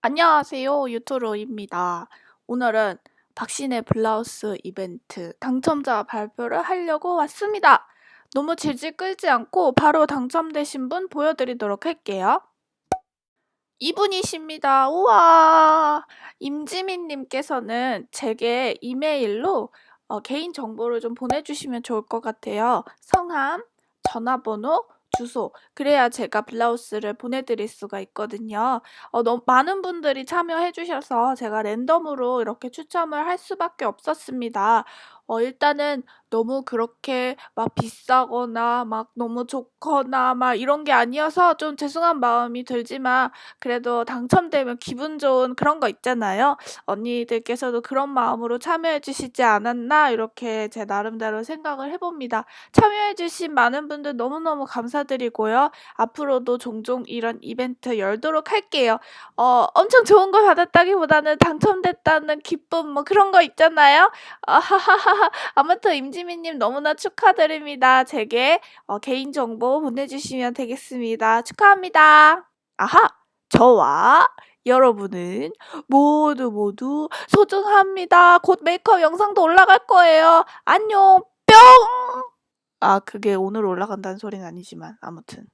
안녕하세요. 유토로입니다. 오늘은 박신의 블라우스 이벤트 당첨자 발표를 하려고 왔습니다. 너무 질질 끌지 않고 바로 당첨되신 분 보여드리도록 할게요. 이분이십니다. 우와! 임지민님께서는 제게 이메일로 어, 개인 정보를 좀 보내주시면 좋을 것 같아요. 성함, 전화번호, 주소. 그래야 제가 블라우스를 보내드릴 수가 있거든요. 어, 너무 많은 분들이 참여해 주셔서 제가 랜덤으로 이렇게 추첨을 할 수밖에 없었습니다. 어, 일단은 너무 그렇게 막 비싸거나 막 너무 좋거나 막 이런 게 아니어서 좀 죄송한 마음이 들지만 그래도 당첨되면 기분 좋은 그런 거 있잖아요. 언니들께서도 그런 마음으로 참여해 주시지 않았나 이렇게 제 나름대로 생각을 해봅니다. 참여해 주신 많은 분들 너무너무 감사드리고요. 앞으로도 종종 이런 이벤트 열도록 할게요. 어, 엄청 좋은 걸 받았다기보다는 당첨됐다는 기쁨 뭐 그런 거 있잖아요. 아하하하. 아무튼 임지민님 너무나 축하드립니다. 제게 어, 개인정보 보내주시면 되겠습니다. 축하합니다. 아하! 저와 여러분은 모두 모두 소중합니다. 곧 메이크업 영상도 올라갈 거예요. 안녕! 뿅! 아, 그게 오늘 올라간다는 소리는 아니지만, 아무튼.